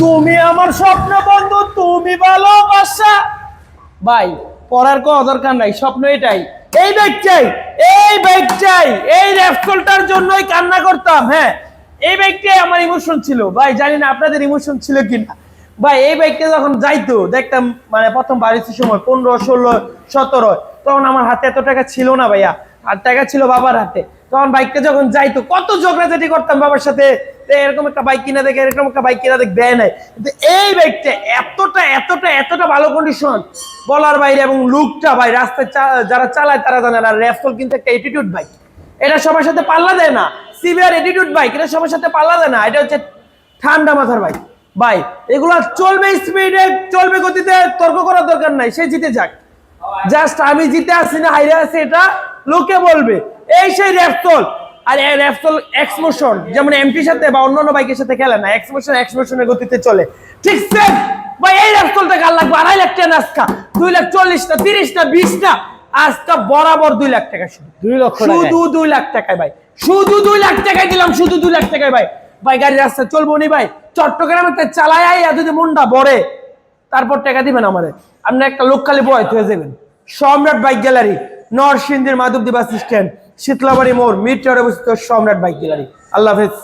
তুমি আমার স্বপ্ন বন্ধু, তুমি ভালোবাসা। ভাই, পড়ার কোনো দরকার নাই, স্বপ্ন এটাই। এই বাইক চাই এই বাইক চাই এই র্যাপসলটার জন্যই কান্না করতাম হ্যাঁ। এই বাইকটাই আমার ইমোশন ছিল। ভাই, জানি না আপনাদের ইমোশন ছিল কিনা। ভাই, এই বাইকটা যখন যাইতো, দেখতাম মানে প্রথম বাড়িতে সময় পনেরো, ষোলো, সতেরো, তখন আমার হাতে এত টাকা ছিল না ভাইয়া। আর টাকা ছিল বাবার হাতে। তখন বাইকটা যখন যাইতো, কত ঝগড়াঝাটি করতাম বাবার সাথে এরকম একটা বাইক কিনা দেখে, এরকম একটা বাইক কিনা দেখ দেয় নাই। কিন্তু এই বাইকটা এতটা এতটা এতটা ভালো কন্ডিশন বলার বাইরে এবং লুকটা ভাই, রাস্তায় যারা চালায় তারা জানে না র্যাফল কিন্তু একটা এটিটিউড বাইক এটা সবার সাথে পাল্লা দেয় না। সিভিয়ার এটিটিউড বাইক এটা সবার সাথে পাল্লা দেয় না। এটা হচ্ছে ঠান্ডা মাথার বাইক ভাই, এগুলা চলবে স্পিডে চলবে গতিতে, তর্ক করার দরকার নাই, সে জিতে যাক। জাস্ট আমি জিতে আসি না, হাইরে আছি এটা লোকে বলবে। এই সেই র্যাপসল আর র্যাপসল এক্সমোশন যেমন এমটির সাথে বা অন্যান্য বাইকের সাথে খেলে না এক্সমোশন এক্সমোশনের গতিতে চলে। ঠিক সেম ভাই এই র্যাপসলটা কার লাগবে? আড়াই লাখ টাকা আজকা দুই লাখ চল্লিশটা তিরিশটা বিশটা আজকা বরাবর দুই লাখ টাকা শুধু। দুই লক্ষ। শুধু দুই লাখ টাকায় ভাই। শুধু দুই লাখ টাকায় দিলাম শুধু দুই লাখ টাকায় ভাই। ভাই গাড়ি রাস্তা চলবো নি ভাই। চট্টগ্রামে তো চালায় আইয়া যদি মনটা বড়ে তারপর টাকা দিবেন আমাদের আপনি একটা লোক খালি বয় হয়ে যাবেন। সম্রাট বাইক গ্যালারি নরসিংদীর মাধবদী বাস স্ট্যান্ড শীতলাবাড়ি মোড় মিড অবস্থিত সম্রাট বাইক গ্যালারি। আল্লাহ হাফেজ।